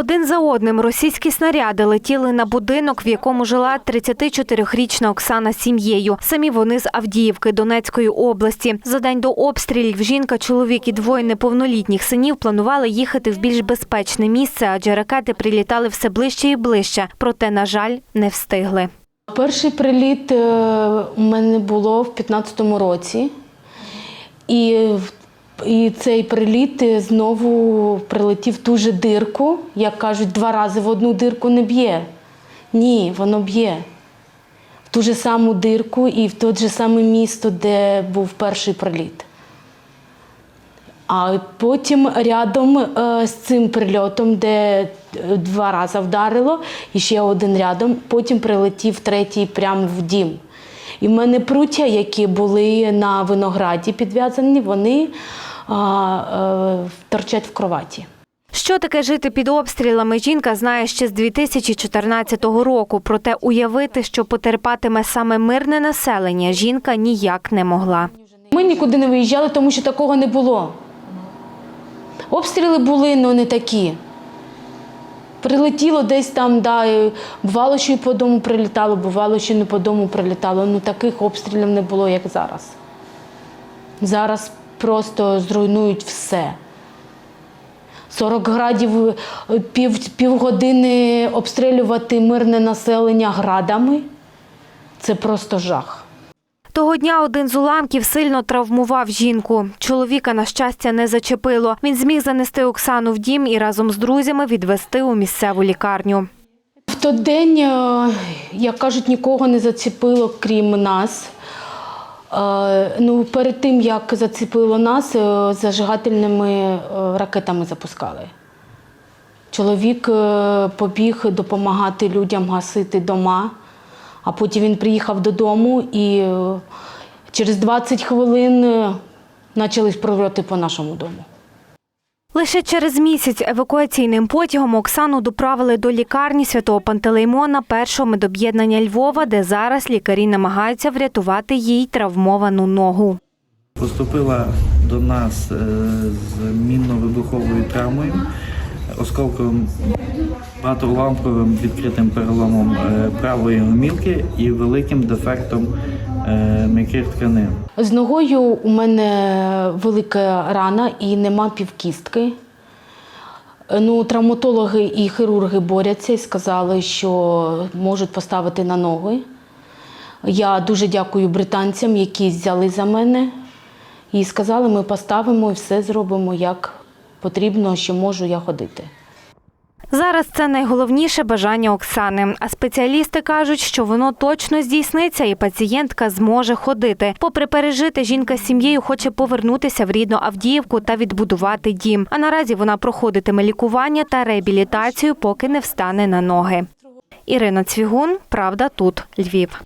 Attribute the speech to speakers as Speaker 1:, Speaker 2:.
Speaker 1: Один за одним російські снаряди летіли на будинок, в якому жила 34-річна Оксана з сім'єю. Самі вони з Авдіївки Донецької області. За день до обстрілів жінка, чоловік і двоє неповнолітніх синів планували їхати в більш безпечне місце, адже ракети прилітали все ближче і ближче. Проте, на жаль, не встигли.
Speaker 2: Перший приліт е, у мене було в 15-му році. І, і цей приліт знову прилетів в ту же дирку. Як кажуть, два рази в одну дирку не б'є. Ні, воно б'є. В ту же саму дирку і в те же саме місто, де був перший приліт. А потім рядом е, з цим прильотом, де е, два рази вдарило, і ще один рядом, потім прилетів третій прямо в дім. І в мене пруття, які були на винограді підв'язані, вони а, е, торчать в кроваті.
Speaker 1: Що таке жити під обстрілами, жінка знає ще з 2014 року. Проте уявити, що потерпатиме саме мирне населення, жінка ніяк не могла.
Speaker 2: Ми нікуди не виїжджали, тому що такого не було. Обстріли були, але не такі. Прилетіло десь там, да, бувало, що і по дому прилітало, бувало, що не по дому прилітало. Ну таких обстрілів не було, як зараз. Зараз просто зруйнують все. 40 градів е, пів, півгодини обстрілювати мирне населення градами це просто жах.
Speaker 1: Того дня один з уламків сильно травмував жінку. Чоловіка, на щастя, не зачепило. Він зміг занести Оксану в дім і разом з друзями відвести у місцеву лікарню.
Speaker 2: В той день, е, як кажуть, нікого не зацепило, крім нас. Ну, перед тим, як зацепило нас, е, зажигательними е, ракетами запускали. Чоловік е, побіг допомагати людям гасити дома, а потім він приїхав додому і через 20 хвилин почались прольоти по нашому дому.
Speaker 1: Лише через місяць евакуаційним потягом Оксану доправили до лікарні святого Пантелеймона першого медоб'єднання Львова, де зараз лікарі намагаються врятувати їй травмовану ногу.
Speaker 3: Поступила до нас е, з мінно-вибуховою травмою, осколковим багатоуламковим відкритим переломом е, правої гомілки і великим дефектом м'яких тканин.
Speaker 2: З ногою у мене велика рана і нема півкістки. Ну, травматологи і хірурги борються і сказали, що можуть поставити на ноги. Я дуже дякую британцям, які взяли за мене і сказали, ми поставимо і все зробимо як потрібно, що можу я ходити.
Speaker 1: Зараз це найголовніше бажання Оксани. А спеціалісти кажуть, що воно точно здійсниться, і пацієнтка зможе ходити. Попри пережити, жінка з сім'єю хоче повернутися в рідну Авдіївку та відбудувати дім. А наразі вона проходитиме лікування та реабілітацію, поки не встане на ноги. Ірина Цвігун, правда, тут Львів.